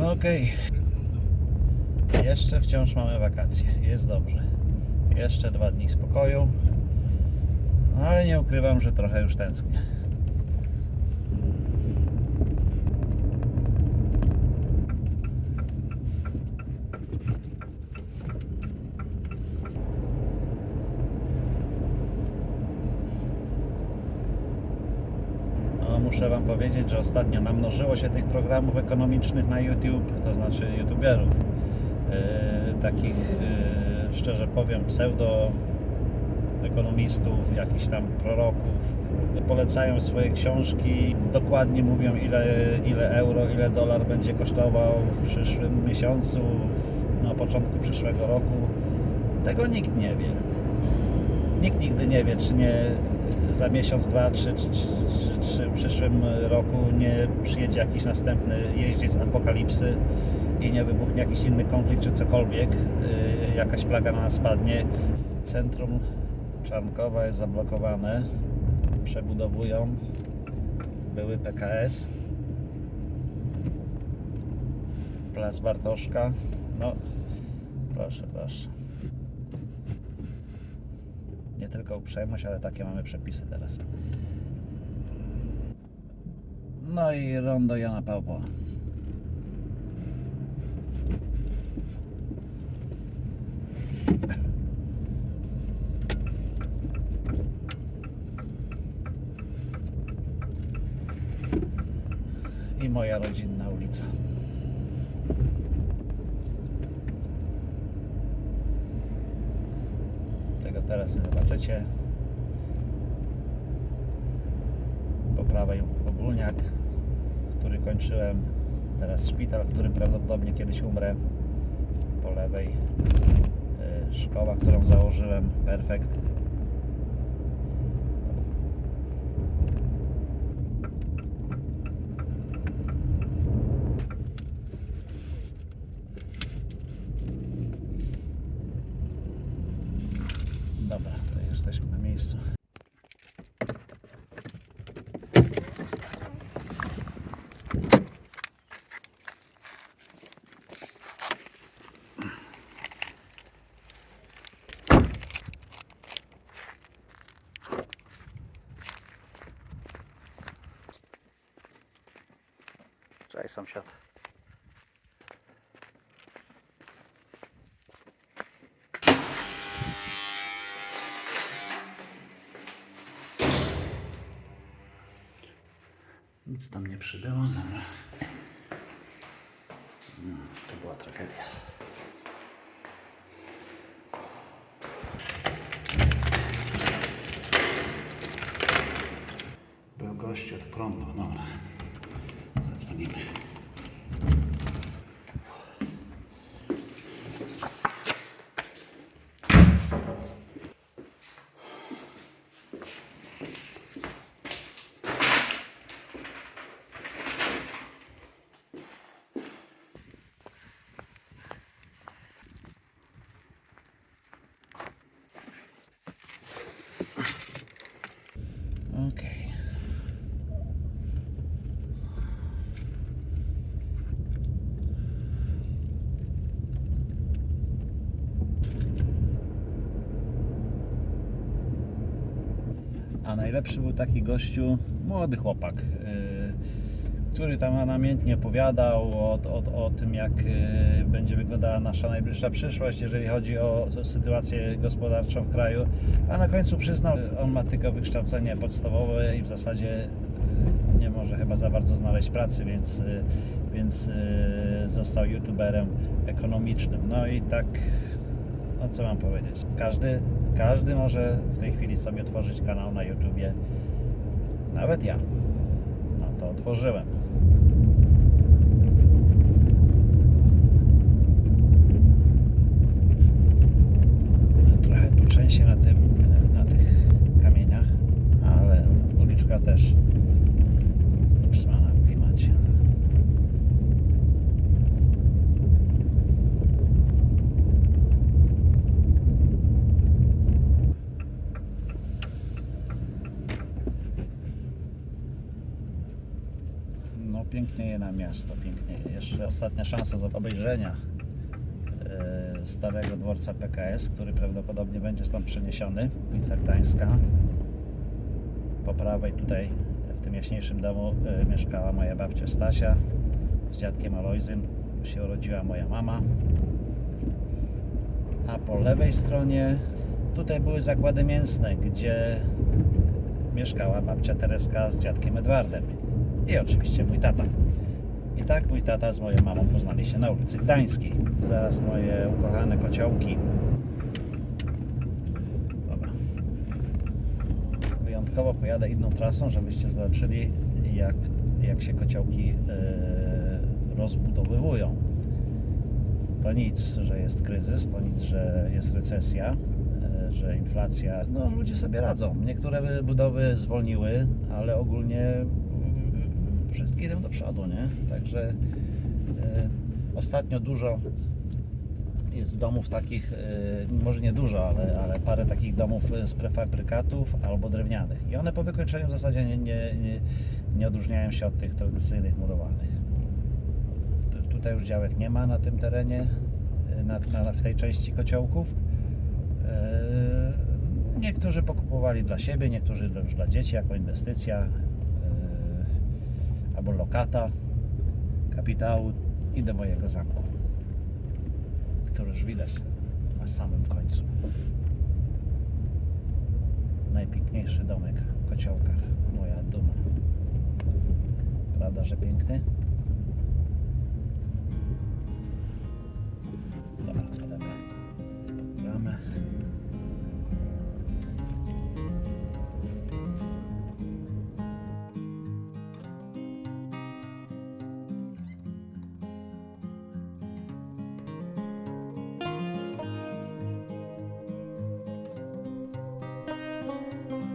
No okej. Jeszcze wciąż mamy wakacje. Jest dobrze. Jeszcze dwa dni spokoju. Ale nie ukrywam, że trochę już tęsknię. No, muszę Wam powiedzieć, że ostatnio namnożyło się tych programów ekonomicznych na YouTube, to znaczy YouTuberów. Yy, takich, yy, szczerze powiem, pseudo ekonomistów, jakichś tam proroków. Polecają swoje książki, dokładnie mówią ile, ile euro, ile dolar będzie kosztował w przyszłym miesiącu, na początku przyszłego roku. Tego nikt nie wie. Nikt nigdy nie wie, czy nie za miesiąc, dwa, czy, czy, w przyszłym roku nie przyjedzie jakiś następny jeździec apokalipsy i nie wybuchnie jakiś inny konflikt, czy cokolwiek, yy, jakaś plaga na nas spadnie. Centrum Czarnkowa jest zablokowane, przebudowują były PKS, Plac Bartoszka, no proszę, proszę. Tylko uprzejmość, ale takie mamy przepisy teraz. No i rondo Jana Pawła. I moja rodzinna ulica. Teraz nie zobaczycie. Po prawej ogólniak, który kończyłem. Teraz szpital, w którym prawdopodobnie kiedyś umrę. Po lewej y, szkoła, którą założyłem. Perfekt. Dobra, to jesteśmy na miejscu. Cześć sąsiad. Nic tam nie przybyło. No, to była tragedia. Był gość od prądu, dobra. Zadzwonimy. Okej. A najlepszy był taki gościu, młody chłopak, yy, który tam namiętnie opowiadał o, o, o tym, jak yy, będzie wyglądała nasza najbliższa przyszłość, jeżeli chodzi o sytuację gospodarczą w kraju. A na końcu przyznał, on ma tylko wykształcenie podstawowe i w zasadzie yy, nie może chyba za bardzo znaleźć pracy, więc, więc został youtuberem ekonomicznym. No i tak no co mam powiedzieć? Każdy, każdy może w tej chwili sobie otworzyć kanał na YouTubie. Nawet ja. No to otworzyłem. Trochę tu trzęsie na tym, na tych kamieniach, ale uliczka też utrzymana w klimacie. No pięknie pięknieje nam miasto, pięknieje. Jeszcze ostatnia szansa obejrzenia e, starego dworca PKS, który prawdopodobnie będzie stąd przeniesiony, ulica Gdańska. Po prawej tutaj w tym jaśniejszym domu e, mieszkała moja babcia Stasia z dziadkiem Alojzym. Się urodziła moja mama. A po lewej stronie tutaj były zakłady mięsne, gdzie mieszkała babcia Tereska z dziadkiem Edwardem. I oczywiście mój tata. I tak mój tata z moją mamą poznali się na ulicy Gdańskiej. Teraz moje ukochane kociołki. Dobra. Wyjątkowo pojadę inną trasą, żebyście zobaczyli jak, jak się kociołki yy, rozbudowywują. To nic, że jest kryzys, to nic, że jest recesja, e, że inflacja. No, ludzie sobie radzą. Niektóre budowy zwolniły, ale ogólnie wszystkie idą do przodu, nie? Także e, ostatnio dużo jest domów takich, e, może nie dużo, ale, ale parę takich domów z prefabrykatów albo drewnianych. I one po wykończeniu w zasadzie nie, nie, nie, nie odróżniają się od tych tradycyjnych murowanych. Tu- Tutaj już działek nie ma na tym terenie, na, na, w tej części kociołków. Niektórzy pokupowali dla siebie, niektórzy już dla dzieci jako inwestycja albo lokata kapitału i do mojego zamku, który już widać na samym końcu. Najpiękniejszy domek w kociołkach, moja duma. Prawda, że piękny?